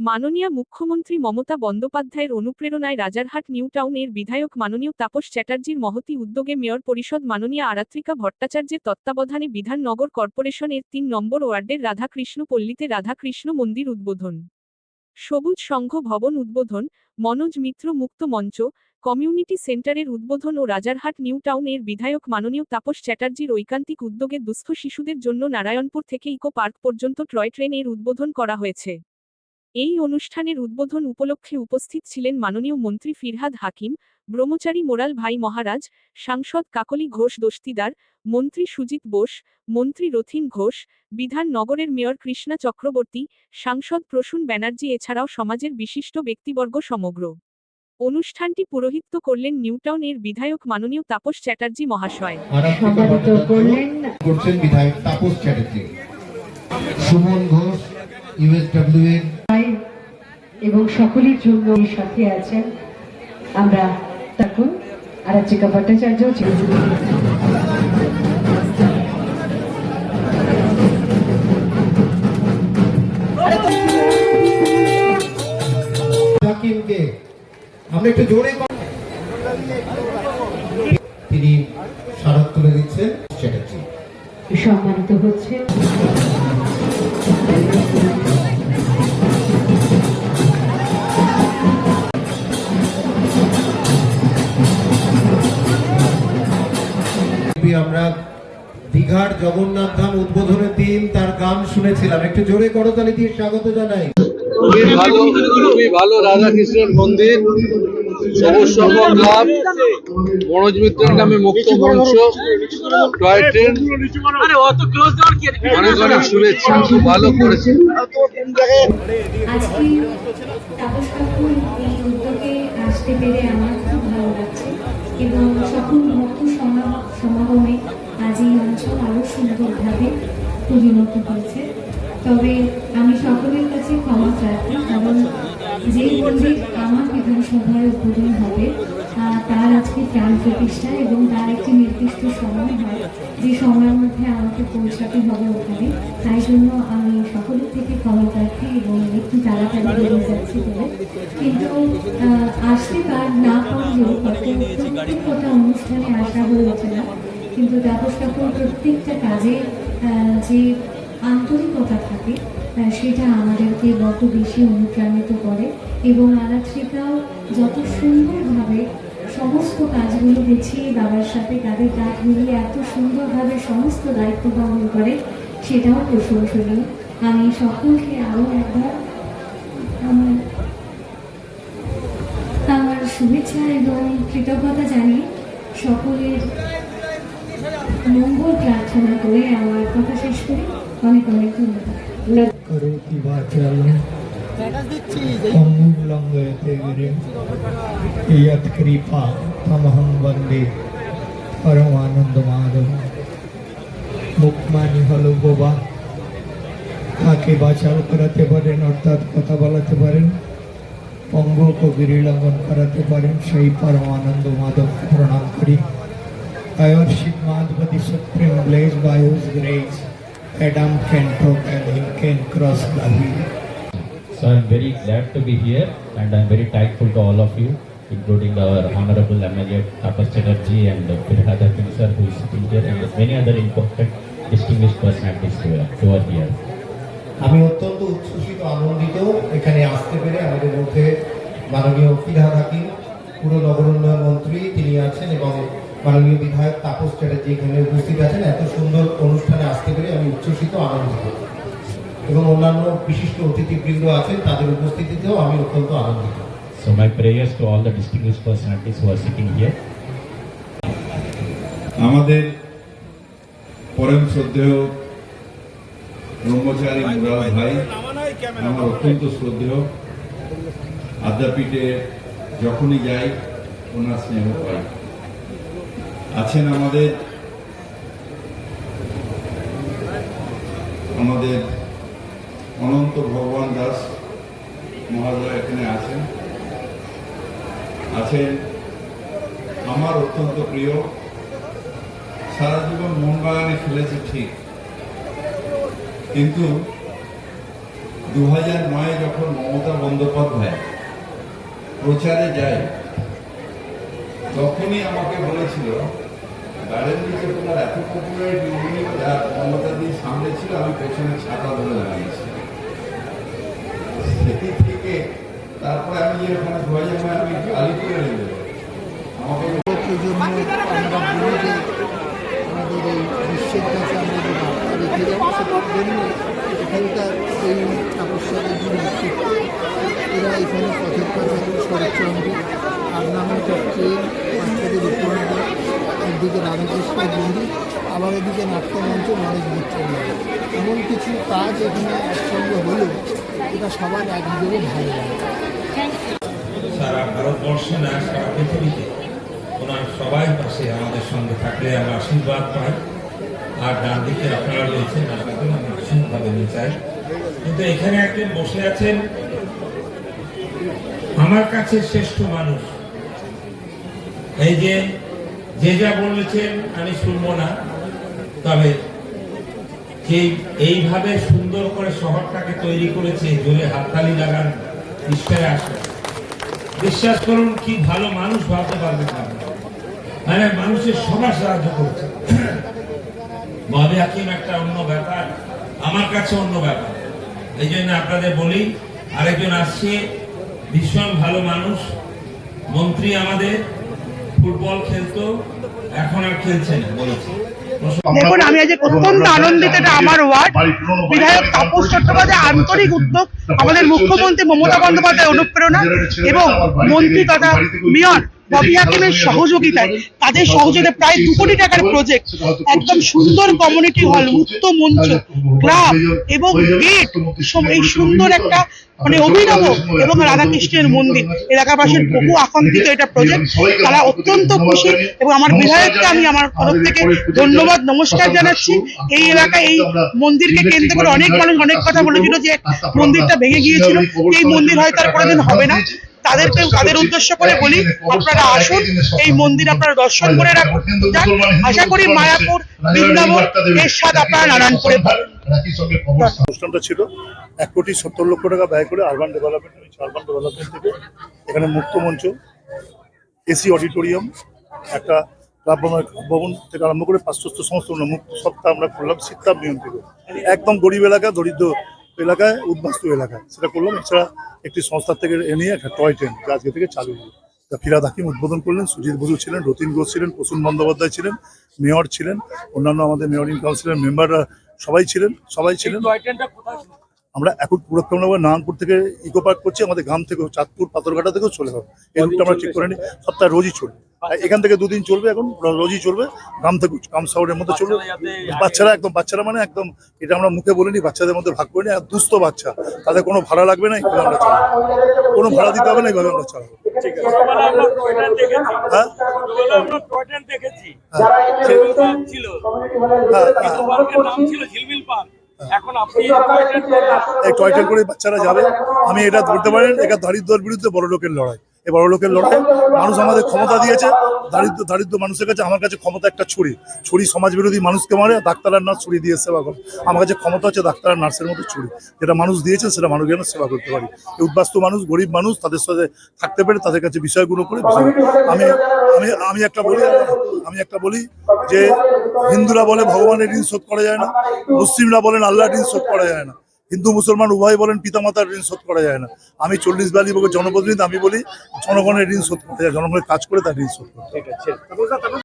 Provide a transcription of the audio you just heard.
মাননীয় মুখ্যমন্ত্রী মমতা বন্দ্যোপাধ্যায়ের অনুপ্রেরণায় রাজারহাট, নিউ টাউনের বিধায়ক মাননীয় তাপস চ্যাটার্জির মহতি উদ্যোগে মেয়র পরিষদ মাননীয় আরাত্রিকা ভট্টাচার্যের তত্ত্বাবধানে বিধাননগর কর্পোরেশনের তিন নম্বর ওয়ার্ডের রাধাকৃষ্ণ পল্লীতে রাধাকৃষ্ণ মন্দির উদ্বোধন। সবুজ সংঘ ভবন উদ্বোধন, মনোজ মিত্র মুক্ত মঞ্চ, কমিউনিটি সেন্টারের উদ্বোধন ও রাজারহাট, নিউ টাউনের বিধায়ক মাননীয় তাপস চ্যাটার্জির ঐকান্তিক উদ্যোগে দুস্থ শিশুদের জন্য নারায়ণপুর থেকে ইকো পার্ক পর্যন্ত টয় ট্রেনের উদ্বোধন করা হয়েছে। এই অনুষ্ঠানের উদ্বোধন উপলক্ষে উপস্থিত ছিলেন মাননীয় মন্ত্রী ফিরহাদ হাকিম ব্রহ্মচারী মোরাল ভাই মহারাজ সাংসদ কাকলি ঘোষ দস্তিদার মন্ত্রী সুজিত বোস মন্ত্রী রথিন ঘোষ বিধান নগরের মেয়র কৃষ্ণা চক্রবর্তী সাংসদ প্রসূন ব্যানার্জি এছাড়াও সমাজের বিশিষ্ট ব্যক্তিবর্গ সমগ্র। অনুষ্ঠানটি পুরোহিত্য করলেন নিউটাউনের বিধায়ক মাননীয় তাপস চ্যাটার্জি মহাশয়। সম্মানিত করলেন। বিধায়ক তাপস চ্যাটার্জি। সুমন ঘোষ ইউএসডব্লিউ এর এবং সকলের জন্য সাথে আছেন আমরা তখন আরাচিকা ভট্টাচার্য ছিলেন। হাকিমকে আমরা একটু জোরে তিনি স্মারক তুলে দিচ্ছেন চ্যাটার্জি সম্মানিত হচ্ছে। আমরা দীঘার জগন্নাথ ধাম উদ্বোধনের দিন তার গান শুনেছিলাম। একটু জোরে করতালি দিয়ে স্বাগত জানাই। খুবই ভালো খুবই ভালো রাধাকৃষ্ণের মন্দির সবুজ ক্লাব মনোজ মিত্রের নামে মুক্ত মঞ্চ টয় ট্রেন। অনেক অনেক শুভেচ্ছা খুব ভালো করেছে এবং সকল ভক্ত সমাগমে আজ এই অঞ্চল আরও সুন্দরভাবে পরিণত হয়েছে। তবে আমি সকলের কাছে ক্ষমা প্রার্থী কারণ যে মন্দির আমার বিধানসভায় উদ্বোধন হবে তার আজকে প্রাণ প্রতিষ্ঠা এবং তার একটি নির্দিষ্ট সময় হয়, যে সময়ের মধ্যে আমাকে পৌঁছাতে হবে ওখানে। তাই জন্য আমি সকলের থেকে ক্ষমা প্রার্থী এবং একটু তাড়াতাড়ি বেরিয়ে যাচ্ছি বলে। কিন্তু আসতে পার না পারলেও প্রত্যেকটা অনুষ্ঠানে আসা হয়ে না। কিন্তু তাপস কাকুর প্রত্যেকটা কাজে যে আন্তরিকতা থাকে সেটা আমাদেরকে বড় বেশি অনুপ্রাণিত করে এবং আলাত্রিকাও যত সুন্দরভাবে সমস্ত কাজগুলো গুছিয়ে বাবার সাথে তাদের কাজ মিলিয়ে এত সুন্দরভাবে সমস্ত দায়িত্ব পালন করে, সেটাও প্রশংসনীয়। আমি সকলকে আরও একবার আমার আমার শুভেচ্ছা এবং কৃতজ্ঞতা জানিয়ে সকলের মঙ্গল প্রার্থনা করে আমার কথা শেষ করি। অনেক অনেক ধন্যবাদ करोति वाचालं अमूलङ्घयते गिरिं यत्कृपा तमहं वन्दे পরমানন্দমাধব মুখমানি হলো বোবা তাকে বাচাল করাতে পারেন অর্থাৎ কথা বলাতে পারেন পঙ্গকে গিরিলঙ্ঘন করাতে পারেন সেই পরমানন্দ মাধব প্রণাম করি I worship Madhvati Supreme Blaze by whose grace Adam can talk and he can cross the wheel. So I'm very glad to be here and I'm very thankful to all of you, including our Honorable MLA Tapas Chatterjee and Firhad Hakim sir who is sitting here and many other important distinguished personalities who are, who are here. আমি অত্যন্ত উচ্ছ্বসিত আনন্দিত এখানে আসতে পেরে আমাদের মধ্যে মাননীয় ফিরহাদ হাকিম পুরো নগর উন্নয়ন মন্ত্রী তিনি আছেন এবং মাননীয় বিধায়ক তাপস চ্যাটার্জি এখানে উপস্থিত আছেন। এত সুন্দর অনুষ্ঠানে আসতে পেরে আমি উচ্ছ্বসিত আনন্দিত। এবং অন্যান্য বিশিষ্ট অতিথিবৃন্দ আছেন তাদের উপস্থিতিতেও আমি অত্যন্ত আনন্দিত। So my prayers to all the distinguished personalities who are sitting here. আমাদের পরম শ্রদ্ধেয় ব্রহ্মচারী মুরাদ ভাই আমার অত্যন্ত শ্রদ্ধেয়। আদ্যাপীঠে যখনই যাই ওনার স্নেহ পাই। আছেন আমাদের আমাদের অনন্ত ভগবান দাস মহাদয় এখানে আছেন। আছেন আমার অত্যন্ত প্রিয়। সারা জীবন মোহনবাগানে খেলেছে ঠিক। কিন্তু দু হাজার নয় যখন মমতা বন্দ্যোপাধ্যায় প্রচারে যায় তখনই আমাকে বলেছিল, গার্ডেন নিচে তোমার এত পপুলারিটি দিয়ে সামনে ছিল, আমি পেছনে ছাতা ধরে দাঁড়িয়েছি সেই থেকে তারপরে আমি ওখানে যায় আমি আলিপুরে নেমে যাব। আমাকে এখানকার এই নেতৃত্ব এরা এখানে শরৎচন্দ্র অফ ট্রেন বাচ্চাদের উপহার একদিকে রাধাকৃষ্ণের মন্দির আবার এদিকে নাট্যমঞ্চ মানুষ বিচ্ছন্ন এমন কিছু কাজ এখানে একসঙ্গে হলো এটা সবার একদিকে ভালো লাগে। সারা ভারতবর্ষে না, সারা পৃথিবীতে ওনার সবাই পাশে আমাদের সঙ্গে থাকলে আমরা আশীর্বাদ পাই। আর ডান দিকে আপনারা রয়েছেন আপনাদের আমি ভীষণভাবে চাই। কিন্তু এখানে একজন বসে আছেন। আমার কাছে শ্রেষ্ঠ মানুষ এই যে যে যা বলেছেন আমি শুনব না, তবে যে এইভাবে সুন্দর করে শহরটাকে তৈরি করেছে, জোরে হাততালি লাগান ঈশ্বরে আসে বিশ্বাস করুন, কি ভালো মানুষ ভাবতে পারবেন না মানে মানুষের সবার সাহায্য করছে। মহাবী হাকিম একটা অন্য ব্যাপার, আমার কাছে অন্য ব্যাপার। এই জন্য আপনাদের বলি, আরেকজন আসছে, ভীষণ ভালো মানুষ, মন্ত্রী আমাদের ফুটবল খেলতো এখন আর খেলছে না বলেছে দেখুন আমি আজ অত্যন্ত আনন্দিত এটা আমার ওয়ার্ড বিধায়ক তাপস চট্টোপাধ্যায় আন্তরিক উদ্যোগ আমাদের মুখ্যমন্ত্রী মমতা বন্দ্যোপাধ্যায় অনুপ্রেরণা এবং মন্ত্রী তথা মেয়র ববি হাকিমের সহযোগিতায়, তাদের সহযোগিতায় প্রায় দু কোটি টাকার প্রজেক্ট একদম সুন্দর কমিউনিটি হল মুক্ত মঞ্চ ক্লাব এবং গেট এই সুন্দর একটা মানে অভিনব এবং রাধাকৃষ্ণের মন্দির। এলাকাবাসীর বহু আকাঙ্ক্ষিত এটা প্রজেক্ট তারা অত্যন্ত খুশি এবং আমার বিধায়ককে আমি আমার তরফ থেকে ধন্যবাদ, নমস্কার জানাচ্ছি। এই এলাকায় এই মন্দিরকে কেন্দ্র করে অনেক মানুষ অনেক কথা বলেছিল যে মন্দিরটা ভেঙে গিয়েছিল। এই মন্দির হয়তো আর কোনোদিন হবে না। তাদেরকে তাদের উদ্দেশ্য করে বলি আপনারা আসুন এই মন্দির আপনারা দর্শন করে রাখুন। আশা করি মায়াপুর বৃন্দাবন এর স্বাদ আপনারা নারায়ণপুরে পাবেন। অনুষ্ঠানটা ছিল এক কোটি সত্তর লক্ষ টাকা ব্যয় করে আরবান ডেভেলপমেন্ট হয়েছে আরবান ডেভেলপমেন্ট থেকে এখানে মুক্ত মঞ্চ এসি অডিটোরিয়াম একটা ক্লাব ভবন ভবন থেকে আরম্ভ করে পাঁচশস্ত সমস্ত মুক্ত সপ্তাহ আমরা করলাম শীততাপ নিয়ন্ত্রিত। একদম গরিব এলাকা দরিদ্র এলাকায় উদ্বাস্তু এলাকায়। সেটা করলাম। এছাড়া একটি সংস্থার থেকে এ নিয়ে একটা টয় ট্রেন যা আজকে থেকে চালু হলো। তা ফিরাদ হাকিম উদ্বোধন করলেন। সুজিত বসু ছিলেন রতিন ঘোষ ছিলেন প্রসূন বন্দ্যোপাধ্যায় ছিলেন মেয়র ছিলেন অন্যান্য আমাদের মেয়রিং কাউন্সিলের মেম্বাররা সবাই ছিলেন সবাই ছিলেন। আমরা এখন পুরক্ষমনগর নারায়ণপুর থেকে ইকো পার্ক করছি আমাদের গ্রাম থেকেও চাঁদপুর পাথরঘাটা থেকেও চলে যাবে এই রুটটা আমরা ঠিক করে নিই। সপ্তাহে রোজই চলবে। এখান থেকে দুদিন চলবে এখন রোজই চলবে। গ্রাম থেকে গ্রাম শহরের মধ্যে চলবে। বাচ্চারা একদম বাচ্চারা মানে একদম এটা আমরা মুখে বলিনি বাচ্চাদের মধ্যে ভাগ করে নিই আর দুস্থ বাচ্চা তাদের কোনো ভাড়া লাগবে না এইভাবে আমরা চালাবো কোনো ভাড়া দিতে হবে না এইভাবে আমরা চালাবো হ্যাঁ? হ্যাঁ। এই টয় ট্রেন করে বাচ্চারা যাবে? আমি এটা ধরতে পারেন এটা দারিদ্রের বিরুদ্ধে বড় লোকের লড়াই। এই বড় লোকের লড়াই মানুষ আমাদের ক্ষমতা দিয়েছে, দারিদ্র দারিদ্র মানুষের কাছে আমার কাছে ক্ষমতা একটা ছুরি। ছুরি সমাজ বিরোধী মানুষকে মারে, ডাক্তার আর নার্স ছুরি দিয়ে সেবা করে। আমার কাছে ক্ষমতা হচ্ছে ডাক্তার আর নার্সের মতো ছুরি। যেটা মানুষ দিয়েছে, সেটা মানুষ যেন সেবা করতে পারি। উদ্বাস্তু মানুষ, গরিব মানুষ, তাদের সাথে থাকতে পেরে তাদের কাছে বিষয়গুলো করে আমি আমি আমি একটা বলি, আমি একটা বলি যে হিন্দুরা বলে ভগবানের ঋণ শোধ করা যায় না, মুসলিমরা বলেন আল্লাহর ঋণ শোধ করা যায় না। হিন্দু, মুসলমান উভয় বলেন পিতামাতার ঋণ শোধ করা যায় না। আমি চল্লিশ বিয়াল্লিশ বছর জনপ্রতিনিধি, আমি বলি, জনগণের ঋণ শোধ করা যায়। জনগণের কাজ করে তার ঋণ শোধ করতে।